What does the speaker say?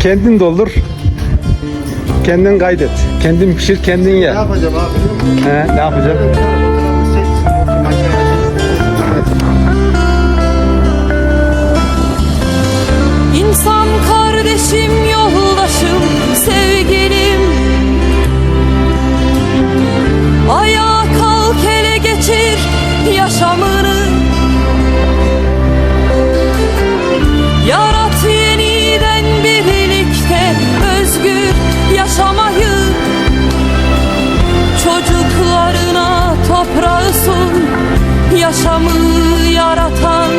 Kendin doldur. Kendin kaydet. Kendin pişir, kendin ye. Ne yapacağım abi? He, ne yapacaksın? yaşamı yaratan